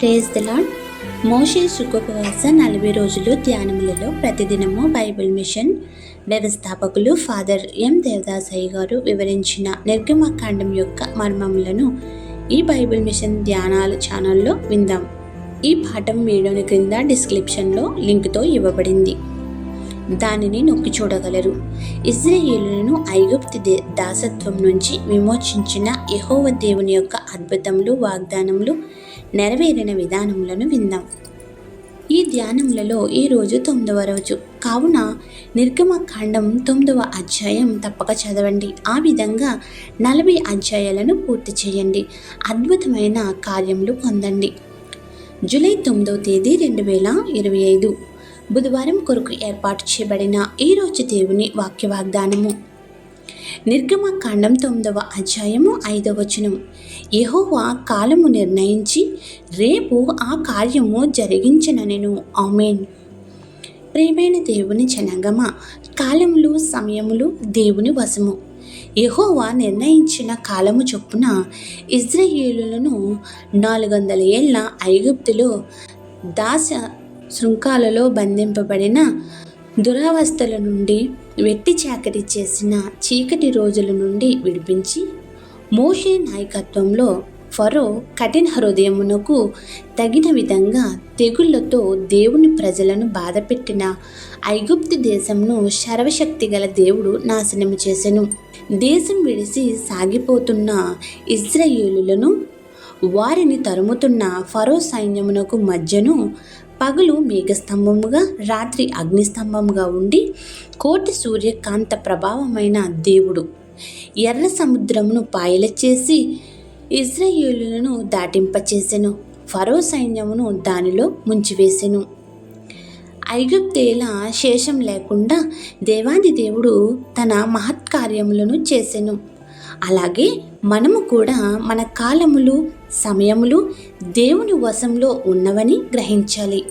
Praise the lord మోషే సుఖోపవాస నలభై రోజులు ధ్యానములలో ప్రతిదినము బైబిల్ మిషన్ వ్యవస్థాపకులు ఫాదర్ ఎం దేవదాసయ్య గారు వివరించిన నిర్గమకాండం యొక్క మర్మములను ఈ బైబిల్ మిషన్ ధ్యానాలు ఛానల్లో విందాం. ఈ పాఠం వీడియోని క్రింద డిస్క్రిప్షన్లో లింక్తో ఇవ్వబడింది. దానిని నొక్కి చూడగలరు. ఇజ్రాయేలులను ఐగుప్తి దే దాసత్వం నుంచి విమోచించిన యహోవ దేవుని యొక్క అద్భుతములు వాగ్దానములు నెరవేరిన విధానములను విందాం. ఈ ధ్యానములలో ఈ రోజు తొమ్మిదవ రోజు. కావున నిర్గమకాండం తొమ్మిదవ అధ్యాయం తప్పక చదవండి. ఆ విధంగా నలభై అధ్యాయాలను పూర్తి చేయండి. అద్భుతమైన కార్యములు పొందండి. జూలై తొమ్మిదవ తేదీ రెండు వేల ఇరవై ఐదు. బుధవారం కొరకు ఏర్పాటు చేయబడిన ఈ రోజు దేవుని వాక్య వాగ్దానము నిర్గమకాండం తొమ్మిదవ అధ్యాయము ఐదవ వచనం. యహోవా కాలము నిర్ణయించి రేపు ఆ కార్యము జరిగించననెను ఆమెన్. ప్రియమైన దేవుని జనగమ కాలములు సమయములు దేవుని వశము. యహోవా నిర్ణయించిన కాలము చొప్పున ఇజ్రాయేలులను నాలుగు వందల ఏళ్ళ ఐగుప్తులో దాస శృంఖాలలో బంధింపబడిన దురావస్థల నుండి వెట్టి చాకరీ చేసిన చీకటి రోజుల నుండి విడిపించి మోషే నాయకత్వంలో ఫరో కఠిన హృదయమునకు తగిన విధంగా తెగుళ్ళతో దేవుని ప్రజలను బాధపెట్టిన ఐగుప్తు దేశంను సర్వశక్తి గల దేవుడు నాశనం చేసెను. దేశం విడిసి సాగిపోతున్న ఇజ్రాయేలులను వారిని తరుముతున్న ఫరో సైన్యమునకు మధ్యను పగలు మేఘస్తంభముగా రాత్రి అగ్నిస్తంభముగా ఉండి కోటి సూర్యకాంత ప్రభావమైన దేవుడు ఎర్ర సముద్రమును పాయల చేసి ఇజ్రాయేలులను దాటింపచేసెను. ఫరో సైన్యమును దానిలో ముంచివేసెను. ఐగుప్తేల శేషం లేకుండా దేవాది దేవుడు తన మహత్కార్యములను చేసెను. అలాగే మనము కూడా మన కాలములు సమయములు దేవుని వశంలో ఉన్నవని గ్రహించాలి.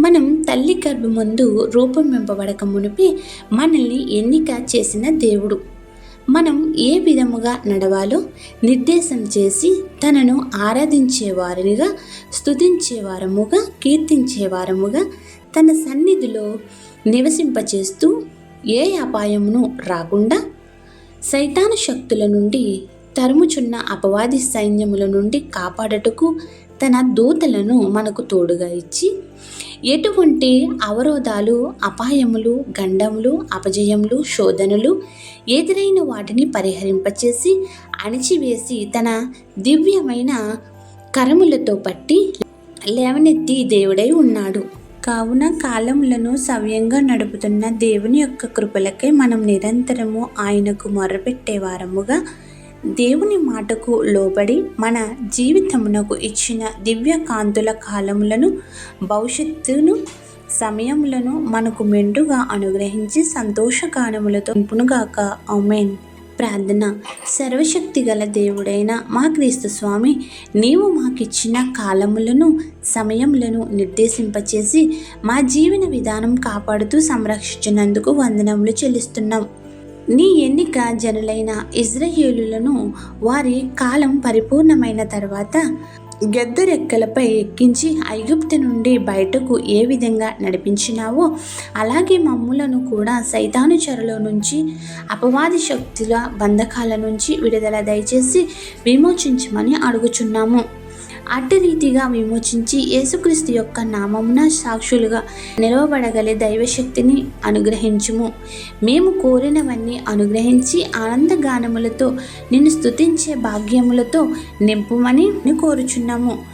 మనం తల్లి గర్భమందు రూపొందింపబడక మునిపి మనల్ని ఎన్నిక చేసిన దేవుడు. మనం ఏ విధముగా నడవాలో నిర్దేశం చేసి తనను ఆరాధించేవారినిగా స్తుతించేవారముగా కీర్తించేవారముగా తన సన్నిధిలో నివసింపచేస్తూ ఏ అపాయమును రాకుండా సైతాను శక్తుల నుండి తరుముచున్న అపవాది సైన్యముల నుండి కాపాడటకు తన దూతలను మనకు తోడుగా ఇచ్చి ఎటువంటి అవరోధాలు అపాయములు గండములు అపజయములు శోధనలు ఎదురైన వాటిని పరిహరింపచేసి అణిచివేసి తన దివ్యమైన కరములతో పట్టి లేవనెత్తి దేవుడై ఉన్నాడు. కావున కాలములను సవ్యంగా నడుపుతున్న దేవుని యొక్క కృపలకై మనం నిరంతరము ఆయనకు మొరపెట్టేవారముగా దేవుని మాటకు లోబడి మన జీవితమునకు ఇచ్చిన దివ్య కాంతుల కాలములను భవిష్యత్తును సమయములను మనకు మెండుగా అనుగ్రహించి సంతోషగానములతో నింపునుగాక. ఆమెన్. ప్రార్థన. సర్వశక్తి గల దేవుడైన మా క్రీస్తు స్వామి నీవు మాకిచ్చిన కాలములను సమయములను నిర్దేశింపచేసి మా జీవన విధానం కాపాడుతూ సంరక్షించినందుకు వందనములు చెల్లిస్తున్నాం. నీ ఎన్నిక జనులైన ఇజ్రాయేలులను వారి కాలం పరిపూర్ణమైన తర్వాత గెద్దరెక్కలపై ఎక్కించి ఐగుప్తు నుండి బయటకు ఏ విధంగా నడిపించినావో అలాగే మమ్ములను కూడా సైతాను చెరలో నుంచి అపవాది శక్తుల బంధకాల నుంచి విడుదల దయచేసి విమోచించమని అడుగుచున్నాము. అట్టి రీతిగా విమోచించి యేసుక్రీస్తు యొక్క నామమున సాక్షులుగా నిలవబడగలే దైవశక్తిని అనుగ్రహించుము. మేము కోరినవన్నీ అనుగ్రహించి ఆనందగానములతో నిన్ను స్తుతించే భాగ్యములతో నింపుమని కోరుచున్నాము.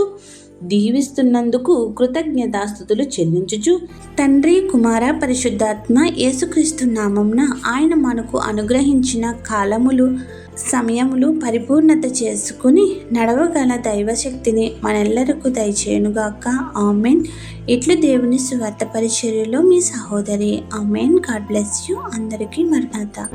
దీవిస్తున్నందుకు కృతజ్ఞతాస్థుతులు చెల్లించుచు. తండ్రి కుమార పరిశుద్ధాత్మ యేసుక్రీస్తు నామంన ఆయన మనకు అనుగ్రహించిన కాలములు సమయములు పరిపూర్ణత చేసుకుని నడవగల దైవశక్తిని మనెల్లరకు దయచేయనుగాక. ఆమెన్. ఇట్లు దేవుని స్వార్థ పరిచర్యలో మీ సహోదరి ఆమెన్. God bless you. అందరికీ మర్మాత